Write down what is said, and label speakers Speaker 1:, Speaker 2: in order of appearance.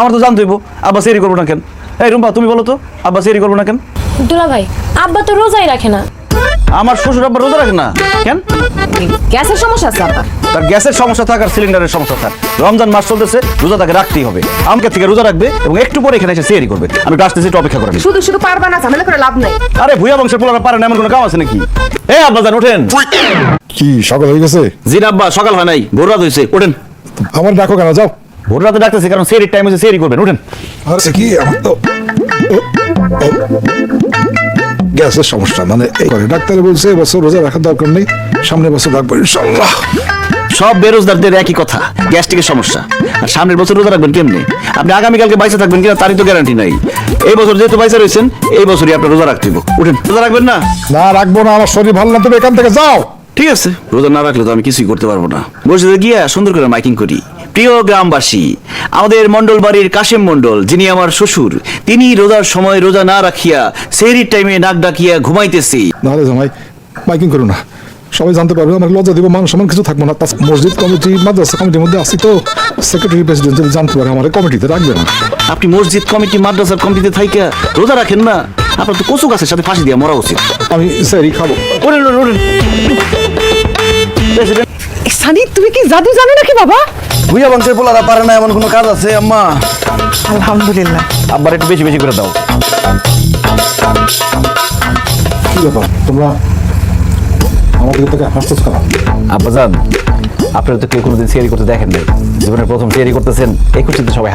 Speaker 1: আমার তো জানতে হইব আব্বা সেরি করব না কেন? এই রুম্পা তুমি বলো তো আব্বা সেরি করব না কেন?
Speaker 2: দুলা ভাই আব্বা তো রোজাই রাখে না।
Speaker 1: আমার শ্বশুর আব্বা রোজা রাখে না? কেন?
Speaker 3: গ্যাসের সমস্যা আছে আবার
Speaker 1: তার গ্যাসের সমস্যা থাক আর সিলিন্ডারের সমস্যা থাক। রমজান মাস চলতেছে রোজা তাকে রাখতেই হবে। আমাকে থেকে রোজা রাখবে এবং একটু পরে এখানে এসে সেরি করবে। আমি একটু আসতেছি একটু অপেক্ষা করেন।
Speaker 3: শুধু শুধু পারবা না ঝামেলা করে লাভ নাই।
Speaker 1: আরে ভুয়া বংশের পোলারা পারে না এমন কোনো কাম আছে নাকি? এই আব্বা যান ওঠেন।
Speaker 4: কি সকাল হয়ে গেছে?
Speaker 1: জি আব্বা সকাল হয় নাই ভোর রাত হয়েছে ওঠেন।
Speaker 4: আমার ডাকো কেন যাও।
Speaker 1: ভোর রাতে ডাকতেছি কারণ সেরির টাইম হয়েছে সেরি করবেন ওঠেন
Speaker 4: আরে কি আমার তো গ্যাসের সমস্যা মানে এই করে ডাক্তারে বলছে এবছর রোজা রাখার দরকার নেই সামনে বছর রাখব ইনশাল্লাহ
Speaker 1: সব বেরোজগারদের একই কথা গ্যাস্ট্রিকের সমস্যা। আর সামনের বছর রোজা রাখবেন কেমনি? আপনি আগামীকালকে বাইসে থাকবেন কিনা তারই তো গ্যারান্টি নাই। এই বছর যেহেতু বাইসে রয়েছেন এই বছরই আপনার রোজা রাখতে হইব। উঠেন রোজা রাখবেন না?
Speaker 4: না রাখব না আমার শরীর ভালো না তুমি এখান থেকে যাও।
Speaker 1: ঠিক আছে। রোজা না রাখলে তো আমি কিছুই করতে পারব না। মসজিদে গিয়ে সুন্দর করে মাইকিং করি। প্রিয় গ্রামবাসী আমাদের মন্ডল বাড়ির কাশেম মন্ডল যিনি আমার শ্বশুর তিনি রোজার সময় রোজা না রাখিয়া সেহরির টাইমে নাক ডাকিয়া ঘুমাইতেছি।
Speaker 4: নাহলে জামাই করো না। সবাই জানতে পারবে আমার লজ্জা দিব মান সম্মান কিছু থাকব না। মসজিদ কমিটি মাদ্রাসা কমিটির মধ্যে আছি তো। সেক্রেটারি প্রেসিডেন্ট যদি জানতে পারে আমার কমিটিতে রাখবে না
Speaker 1: আপনি মসজিদ কমিটি মাদ্রাসার কমিটিতে থাইকা রোজা রাখেন না? আপনার তো কচু গাছের সাথে ফাঁসি দিয়া মরা উচিত।
Speaker 4: আমি স্যারই খাব।
Speaker 1: প্রেসিডেন্ট
Speaker 3: সানি তুমি কি জাদু জানো নাকি বাবা?
Speaker 1: ভুইয়া বংশের পোলারা পারে না এমন কোনো কাজ আছে আম্মা?
Speaker 3: আলহামদুলিল্লাহ।
Speaker 1: আবার একটু বেশি বেশি করে দাও।
Speaker 4: কি ব্যাপার? তোমরা আমার থেকে হাসতেছ কেন?
Speaker 1: আব্বাজান আপনারা তো কেউ কোনোদিন সিয়ারি করতে দেখেন নাই। জীবনের প্রথম সিয়ারি করতেছেন এই খুশিতে সবাই।